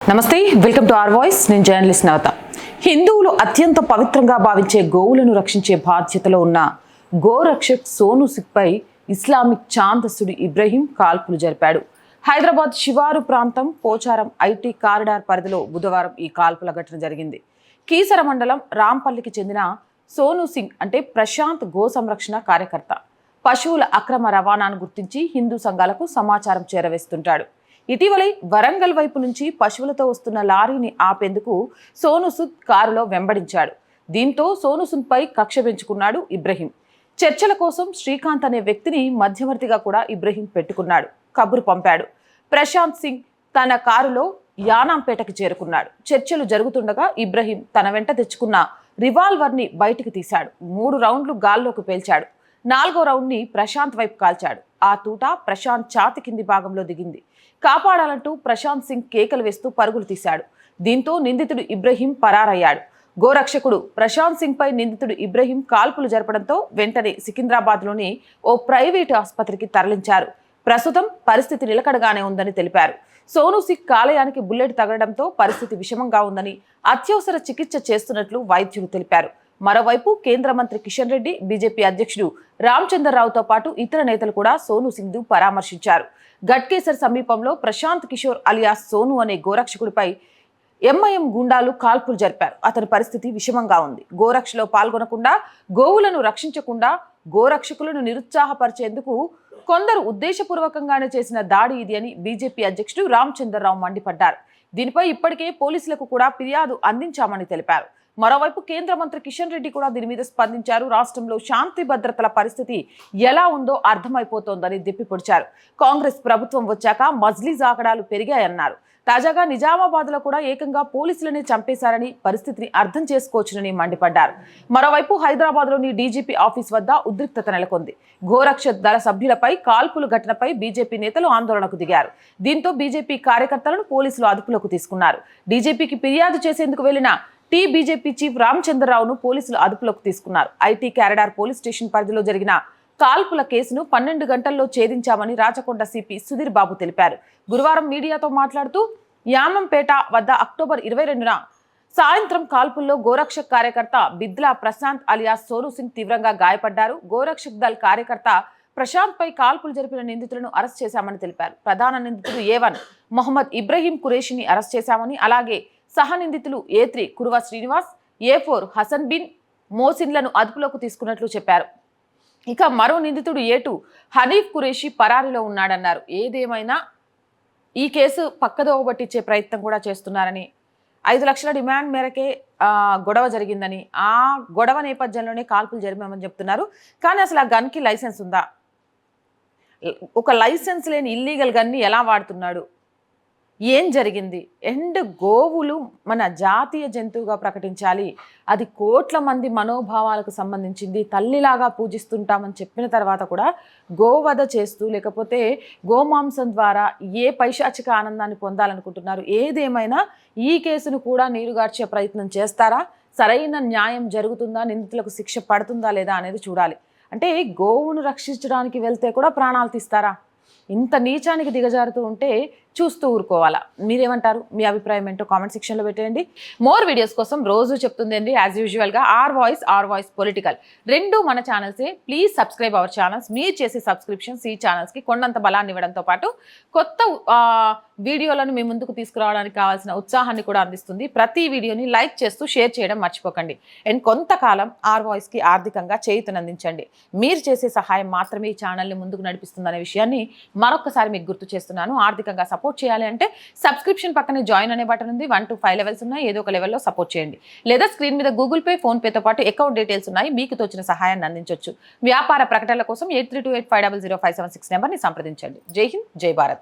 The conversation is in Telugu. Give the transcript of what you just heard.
నమస్తే వెల్కమ్ టు ఆర్ వాయిస్. నేను జర్నలిస్ట్ నవత. హిందువులు అత్యంత పవిత్రంగా భావించే గోవులను రక్షించే బాధ్యతలో ఉన్న గోరక్షక్ సోను సిక్పై ఇస్లామిక్ చాందస్సుడు ఇబ్రహీం కాల్పులు జరిపాడు. హైదరాబాద్ శివారు ప్రాంతం పోచారం ఐటీ కారిడార్ పరిధిలో బుధవారం ఈ కాల్పుల ఘటన జరిగింది. కీసర మండలం రాంపల్లికి చెందిన సోను సింగ్ అంటే ప్రశాంత్ గో సంరక్షణ కార్యకర్త. పశువుల అక్రమ రవాణాను గుర్తించి హిందూ సంఘాలకు సమాచారం చేరవేస్తుంటాడు. ఇటీవలే వరంగల్ వైపు నుంచి పశువులతో వస్తున్న లారీని ఆపేందుకు సోనుసుద్ కారులో వెంబడించాడు. దీంతో సోనుసుద్ పై కక్ష పెంచుకున్నాడు ఇబ్రహీం. చర్చల కోసం శ్రీకాంత్ అనే వ్యక్తిని మధ్యవర్తిగా కూడా ఇబ్రహీం పెట్టుకున్నాడు. కబురు పంపాడు. ప్రశాంత్ సింగ్ తన కారులో యానాంపేటకి చేరుకున్నాడు. చర్చలు జరుగుతుండగా ఇబ్రహీం తన వెంట తెచ్చుకున్న రివాల్వర్ని బయటికి తీశాడు. మూడు రౌండ్లు గాల్లోకి పేల్చాడు. నాలుగో రౌండ్ని ప్రశాంత్ వైపు కాల్చాడు. ఆ తూట ప్రశాంత్ ఛాతి కింది భాగంలో దిగింది. కాపాడాలంటూ ప్రశాంత్ సింగ్ కేకలు వేస్తూ పరుగులు తీశాడు. దీంతో నిందితుడు ఇబ్రహీం పరారయ్యాడు. గోరక్షకుడు ప్రశాంత్ సింగ్ పై నిందితుడు ఇబ్రహీం కాల్పులు జరపడంతో వెంటనే సికింద్రాబాద్లోని ఓ ప్రైవేటు ఆసుపత్రికి తరలించారు. ప్రస్తుతం పరిస్థితి నిలకడగానే ఉందని తెలిపారు. సోను సింగ్ కాలయానికి బుల్లెట్ తగలడంతో పరిస్థితి విషమంగా ఉందని అత్యవసర చికిత్స చేస్తున్నట్లు వైద్యులు తెలిపారు. మరోవైపు కేంద్ర మంత్రి కిషన్ రెడ్డి బీజేపీ అధ్యక్షుడు రామచంద్రరావుతో పాటు ఇతర నేతలు కూడా సోను సింగ్ను పరామర్శించారు. గట్కేసర్ సమీపంలో ప్రశాంత్ కిషోర్ అలియాస్ సోను అనే గోరక్షకుడిపై ఎంఐఎం గుండాలు కాల్పులు జరిపారు. అతని పరిస్థితి విషమంగా ఉంది. గోరక్షలో పాల్గొనకుండా గోవులను రక్షించకుండా గోరక్షకులను నిరుత్సాహపరిచేందుకు కొందరు ఉద్దేశపూర్వకంగానే చేసిన దాడి ఇది అని బీజేపీ అధ్యక్షుడు రామచంద్రరావు మండిపడ్డారు. దీనిపై ఇప్పటికే పోలీసులకు కూడా ఫిర్యాదు అందించామని తెలిపారు. మరోవైపు కేంద్ర మంత్రి కిషన్ రెడ్డి కూడా దీని మీద స్పందించారు. రాష్ట్రంలో శాంతి భద్రతల పరిస్థితి ఎలా ఉందో అర్థమైపోతోందని దిప్పిపొడిచారు కాంగ్రెస్ ప్రభుత్వం వచ్చాక మజ్లీజ్ ఆకడాలు పెరిగాయన్నారు. తాజాగా నిజామాబాద్లో కూడా ఏకంగా పోలీసులనే చంపేశారని పరిస్థితిని అర్థం చేసుకోవచ్చునని మండిపడ్డారు. మరోవైపు హైదరాబాద్లోని డీజీపీ ఆఫీస్ వద్ద ఉద్రిక్తత నెలకొంది. గోరక్ష దళ సభ్యులపై కాల్పుల ఘటనపై బీజేపీ నేతలు ఆందోళనకు దిగారు. దీంతో బీజేపీ కార్యకర్తలను పోలీసులు అదుపులోకి తీసుకున్నారు. డీజీపీకి ఫిర్యాదు చేసేందుకు వెళ్ళిన టీ బీజేపీ చీఫ్ రామచంద్రరావును పోలీసులు అదుపులోకి తీసుకున్నారు. ఐటీ క్యారడార్ పోలీస్ స్టేషన్ పరిధిలో జరిగిన కాల్పుల కేసును పన్నెండు గంటల్లో ఛేదించామని రాచకొండ సిపి సుధీర్ బాబు తెలిపారు. గురువారం మీడియాతో మాట్లాడుతూ యామంపేట వద్ద అక్టోబర్ ఇరవై రెండున సాయంత్రం కాల్పుల్లో గోరక్షక్ కార్యకర్త బిద్లా ప్రశాంత్ అలియాస్ సోను సింగ్ తీవ్రంగా గాయపడ్డారు. గోరక్షక్ దళ్ కార్యకర్త ప్రశాంత్ పై కాల్పులు జరిపిన నిందితులను అరెస్ట్ చేశామని తెలిపారు. ప్రధాన నిందితుడు ఏవన్ మొహమ్మద్ ఇబ్రహీం కురేషిని అరెస్ట్ చేశామని అలాగే సహ నిందితులు A three Kuruva Srinivas A four Hasan bin మోసిన్లను అదుపులోకి తీసుకున్నట్లు చెప్పారు. ఇక మరో నిందితుడు ఏ టూ హనీఫ్ కురేషి పరారిలో ఉన్నాడన్నారు. ఏదేమైనా ఈ కేసు పక్కదోవ పట్టించే ప్రయత్నం కూడా చేస్తున్నారని ఐదు లక్షల డిమాండ్ మేరకే గొడవ జరిగిందని ఆ గొడవ నేపథ్యంలోనే కాల్పులు జరిపామని చెప్తున్నారు. కానీ అసలు ఆ గన్కి లైసెన్స్ ఉందా? ఒక లైసెన్స్ లేని ఇల్లీగల్ గన్ని ఎలా వాడుతున్నాడు? ఏం జరిగింది? ఎండ్ గోవులు మన జాతీయ జంతువుగా ప్రకటించాలి. అది కోట్ల మంది మనోభావాలకు సంబంధించింది. తల్లిలాగా పూజిస్తుంటామని చెప్పిన తర్వాత కూడా గోవధ చేస్తూ లేకపోతే గోమాంసం ద్వారా ఏ పైశాచిక ఆనందాన్ని పొందాలనుకుంటున్నారు? ఏదేమైనా ఈ కేసును కూడా నీరుగార్చే ప్రయత్నం చేస్తారా? సరైన న్యాయం జరుగుతుందా? నిందితులకు శిక్ష పడుతుందా లేదా అనేది చూడాలి. అంటే గోవును రక్షించడానికి వెళ్తే కూడా ప్రాణాలు తీస్తారా? ఇంత నీచానికి దిగజారుతూ ఉంటే చూస్తూ ఊరుకోవాలా? మీరేమంటారు? మీ అభిప్రాయం ఏంటో కామెంట్ సెక్షన్లో పెట్టేయండి. మోర్ వీడియోస్ కోసం రోజు చెప్తుంది అండి యాజ్ యూజువల్గా our voice our voice political రెండు మన ఛానల్సే ప్లీజ్ సబ్స్క్రైబ్ అవర్ ఛానల్స్ మీరు చేసే సబ్స్క్రిప్షన్స్ ఈ ఛానల్స్కి కొండంత బలాన్ని ఇవ్వడంతో పాటు కొత్త వీడియోలను మీ ముందుకు తీసుకురావడానికి కావాల్సిన ఉత్సాహాన్ని కూడా అందిస్తుంది. ప్రతి వీడియోని లైక్ చేస్తూ షేర్ చేయడం మర్చిపోకండి. అండ్ కొంతకాలం ఆర్ వాయిస్కి ఆర్థికంగా చేయుతనందించండి మీరు చేసే సహాయం మాత్రమే ఈ ఛానల్ని ముందుకు నడిపిస్తుందనే విషయాన్ని మరొకసారి మీకు గుర్తు చేస్తున్నాను. ఆర్థికంగా సపోర్ట్ చేయాలి అంటే సబ్స్క్రిప్షన్ పక్కనే జాయిన్ అనే బటన్ ఉంది. వన్ టు ఫైవ్ లెవెల్స్ ఉన్నాయి. ఏదో ఒక లెవెల్లో సపోర్ట్ చేయండి. లేదా స్క్రీన్ మీద గూగుల్ పే ఫోన్ పేతో పాటు అకౌంట్ డీటెయిల్స్ ఉన్నాయి. మీకు తోచిన సహాయాన్ని అందించవచ్చు వ్యాపార ప్రకటనల కోసం eight three two eight five double zero five seven six నెంబర్ని సంప్రదించండి. జై హింద్ జై భారత్.